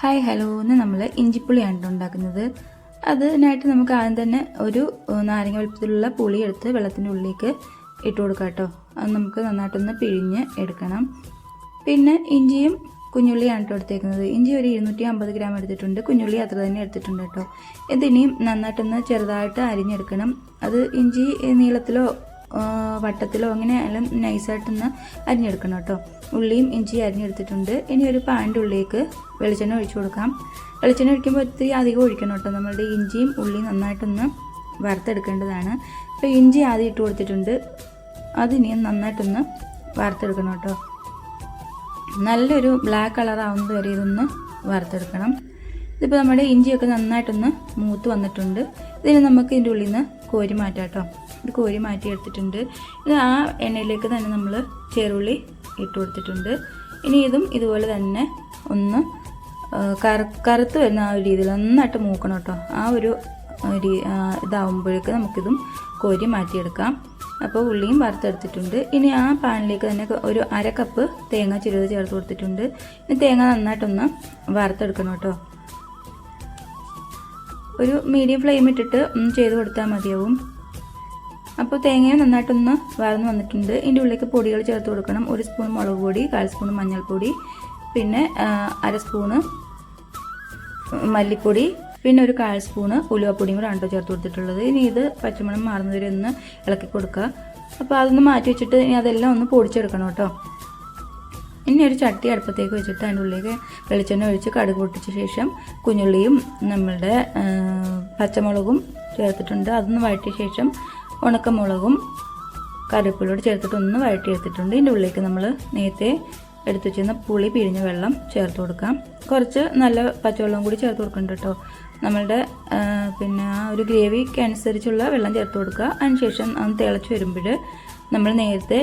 Hi hello എന്ന് നമ്മൾ ഇഞ്ചിപ്പുളിയാണ് ഉണ്ടാക്കുന്നത്. അതിനായിട്ട് നമുക്ക് ആദ്യം തന്നെ ഒരു നാരങ്ങ വലുപ്പത്തിലുള്ള പുളി എടുത്ത് വെള്ളത്തിന്റെ ഉള്ളിലേക്ക് ഇട്ട് കൊടുക്കാം കേട്ടോ അത് നമുക്ക് നന്നായിട്ടൊന്ന് പിഴിഞ്ഞ് എടുക്കണം. പിന്നെ ഇഞ്ചിയും കുഞ്ഞുള്ളിയാണ് കേട്ടോ എടുത്തേക്കുന്നത്. ഇഞ്ചി ഒരു ഇരുന്നൂറ്റി അമ്പത് ഗ്രാം എടുത്തിട്ടുണ്ട്. കുഞ്ഞുള്ളി അത്ര തന്നെ എടുത്തിട്ടുണ്ട് കേട്ടോ ഇതിനിയും നന്നായിട്ടൊന്ന് ചെറുതായിട്ട് അരിഞ്ഞെടുക്കണം. അത് ഇഞ്ചി നീളത്തിലോ വട്ടത്തിലോ അങ്ങനെ എല്ലാം നൈസായിട്ടൊന്ന് അരിഞ്ഞെടുക്കണം കേട്ടോ. ഉള്ളിയും ഇഞ്ചിയും അരിഞ്ഞെടുത്തിട്ടുണ്ട്. ഇനി ഒരു പാന്റെ ഉള്ളിലേക്ക് വെളിച്ചെണ്ണ ഒഴിച്ചു കൊടുക്കാം. വെളിച്ചെണ്ണ ഒഴിക്കുമ്പോൾ ഒത്തിരി അധികം ഒഴിക്കണം കേട്ടോ. നമ്മളുടെ ഇഞ്ചിയും ഉള്ളിയും നന്നായിട്ടൊന്ന് വറുത്തെടുക്കേണ്ടതാണ്. അപ്പോൾ ഇഞ്ചി ആദ്യം ഇട്ട് കൊടുത്തിട്ടുണ്ട്. അതിനി നന്നായിട്ടൊന്ന് വറുത്തെടുക്കണം കേട്ടോ. നല്ലൊരു ബ്ലാക്ക് കളർ ആവുന്നത് വരെ ഇതൊന്ന് വറുത്തെടുക്കണം. ഇതിപ്പോൾ നമ്മുടെ ഇഞ്ചിയൊക്കെ നന്നായിട്ടൊന്ന് മൂത്ത് വന്നിട്ടുണ്ട്. ഇതിന് നമുക്ക് ഇതിന്റെ ഉള്ളിൽ നിന്ന് കോരി മാറ്റാം കേട്ടോ. ഇത് കോരി മാറ്റി എടുത്തിട്ടുണ്ട് ഇത് ആ എണ്ണയിലേക്ക് തന്നെ നമ്മൾ ചെറുള്ളി ഇട്ട് കൊടുത്തിട്ടുണ്ട്. ഇനി ഇതും ഇതുപോലെ തന്നെ ഒന്ന് കറ കറുത്ത് വരുന്ന ആ ഒരു രീതിയിൽ നന്നായിട്ട് മൂക്കണം കേട്ടോ. ആ ഒരു ഇതാവുമ്പോഴേക്ക് നമുക്കിതും കോരി മാറ്റിയെടുക്കാം. അപ്പോൾ ഉള്ളിയും വറുത്തെടുത്തിട്ടുണ്ട്. ഇനി ആ പാനിലേക്ക് തന്നെ ഒരു അര കപ്പ് തേങ്ങ ചിരുത് ചേർത്ത് കൊടുത്തിട്ടുണ്ട്. ഇനി തേങ്ങ നന്നായിട്ടൊന്ന് വറുത്തെടുക്കണം കേട്ടോ. ഒരു മീഡിയം ഫ്ലെയിം ഇട്ടിട്ട് ഒന്ന് ചെയ്ത് കൊടുത്താൽ മതിയാവും. അപ്പോൾ തേങ്ങയും നന്നായിട്ടൊന്ന് വറന്ന് വന്നിട്ടുണ്ട്. ഇതിന്റെ ഉള്ളിലേക്ക് പൊടികൾ ചേർത്ത് കൊടുക്കണം. ഒരു സ്പൂൺ മുളക് പൊടി കാൽ സ്പൂൺ മഞ്ഞൾപ്പൊടി പിന്നെ അര സ്പൂണ് മല്ലിപ്പൊടി പിന്നെ ഒരു കാൽ സ്പൂണ് ഉലുവപ്പൊടിയും കൂടെ ആണ് ചേർത്ത് കൊടുത്തിട്ടുള്ളത്. ഇനി ഇത് പച്ചമണം മാറുന്നവരെ ഒന്ന് ഇളക്കി കൊടുക്കുക. അപ്പോൾ അതൊന്ന് മാറ്റി വെച്ചിട്ട് ഇനി അതെല്ലാം ഒന്ന് പൊടിച്ചെടുക്കണം കേട്ടോ. ഇനി ഒരു ചട്ടി അടുപ്പത്തേക്ക് വെച്ചിട്ട് അതിന്റെ ഉള്ളിലേക്ക് വെളിച്ചെണ്ണ ഒഴിച്ച് കടുക് പൊട്ടിച്ച ശേഷം കുഞ്ഞുള്ളിയും നമ്മളുടെ പച്ചമുളകും ചേർത്തിട്ടുണ്ട്. അതൊന്ന് വഴറ്റിയ ശേഷം ഉണക്കമുളകും കറിവേപ്പിലൂടെ ചേർത്തിട്ട് ഒന്ന് വഴറ്റിയെടുത്തിട്ടുണ്ട്. ഇതിന്റെ ഉള്ളിലേക്ക് നമ്മൾ നേരത്തെ എടുത്തു വെച്ചിരുന്ന പുളി പിഴിഞ്ഞ വെള്ളം ചേർത്ത് കൊടുക്കാം. കുറച്ച് നല്ല പച്ചവെള്ളം കൂടി ചേർത്ത് കൊടുക്കുന്നുണ്ട് കേട്ടോ. നമ്മളുടെ പിന്നെ ആ ഒരു ഗ്രേവിക്ക് അനുസരിച്ചുള്ള വെള്ളം ചേർത്ത് കൊടുക്കുക. അതിനുശേഷം അത് തിളച്ച് വരുമ്പോൾ നമ്മൾ നേരത്തെ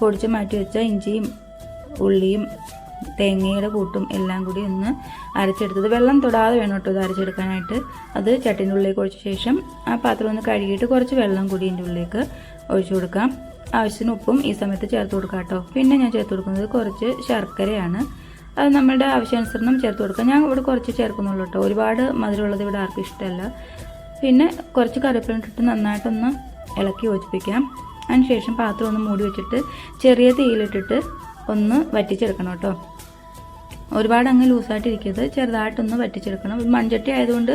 പൊടിച്ച് മാറ്റി വെച്ച ഇഞ്ചിയും ഉള്ളിയും തേങ്ങയുടെ കൂട്ടും എല്ലാം കൂടി ഒന്ന് അരച്ചെടുത്തത്. വെള്ളം തൊടാതെ വേണം കേട്ടോ ഇത് അരച്ചെടുക്കാനായിട്ട്. അത് ചട്ടിന്റെ ഉള്ളിലേക്ക് ഒഴിച്ച ശേഷം ആ പാത്രം ഒന്ന് കഴുകിയിട്ട് കുറച്ച് വെള്ളം കൂടി ഇതിന്റെ ഉള്ളിലേക്ക് ഒഴിച്ചു കൊടുക്കാം. ആവശ്യത്തിന് ഉപ്പും ഈ സമയത്ത് ചേർത്ത് കൊടുക്കാം കേട്ടോ. പിന്നെ ഞാൻ ചേർത്ത് കൊടുക്കുന്നത് കുറച്ച് ശർക്കരയാണ്. അത് നമ്മുടെ ആവശ്യാനുസരണം ചേർത്ത് കൊടുക്കാം. ഞാൻ ഇവിടെ കുറച്ച് ചേർക്കുന്നുള്ളൂ കേട്ടോ. ഒരുപാട് മധുരമുള്ളത് ഇവിടെ ആർക്കും ഇഷ്ടമല്ല. പിന്നെ കുറച്ച് കറിവേപ്പില ഇട്ടിട്ട് നന്നായിട്ടൊന്ന് ഇളക്കി യോജിപ്പിക്കാം. അതിനുശേഷം പാത്രം ഒന്ന് മൂടി വെച്ചിട്ട് ചെറിയ തീയിലിട്ടിട്ട് ഒന്ന് വറ്റിച്ചെടുക്കണം കേട്ടോ. ഒരുപാട് അങ്ങ് ലൂസായിട്ടിരിക്കരുത് ചെറുതായിട്ടൊന്ന് വറ്റിച്ചെടുക്കണം. മൺചട്ടി ആയതുകൊണ്ട്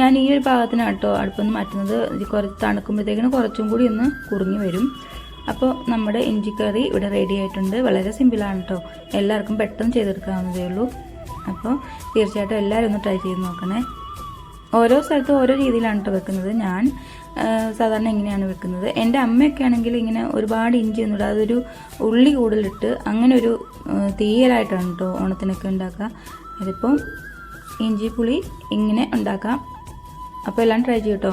ഞാൻ ഈ ഒരു പാകത്തിനാണ് കേട്ടോ അടുപ്പൊന്ന് മാറ്റുന്നത്. കുറച്ച് തണുക്കുമ്പോഴത്തേക്കിന് കുറച്ചും കൂടി ഒന്ന് കുറുങ്ങി വരും. അപ്പോൾ നമ്മുടെ ഇഞ്ചി കറി ഇവിടെ റെഡി ആയിട്ടുണ്ട്. വളരെ സിമ്പിളാണ് കേട്ടോ എല്ലാവർക്കും പെട്ടെന്ന് ചെയ്തെടുക്കാവുന്നതേ ഉള്ളൂ. അപ്പോൾ തീർച്ചയായിട്ടും എല്ലാവരും ഒന്ന് ട്രൈ ചെയ്ത് നോക്കണേ. ഓരോ സ്ഥലത്തും ഓരോ രീതിയിലാണ് കേട്ടോ വെക്കുന്നത്. ഞാൻ സാധാരണ ഇങ്ങനെയാണ് വെക്കുന്നത്? എന്റെ അമ്മയൊക്കെ ആണെങ്കിൽ ഇങ്ങനെ ഒരുപാട് ഇഞ്ചി ഒന്നും ഇടാതെ ഒരു ഉള്ളി കൂടുതലിട്ട് അങ്ങനെ ഒരു തീയലായിട്ടാണ് കേട്ടോ ഓണത്തിനൊക്കെ ഉണ്ടാക്കുക. അതിപ്പം ഇഞ്ചി പുളി ഇങ്ങനെ ഉണ്ടാക്കാം. അപ്പോൾ എല്ലാം ട്രൈ ചെയ്യട്ടോ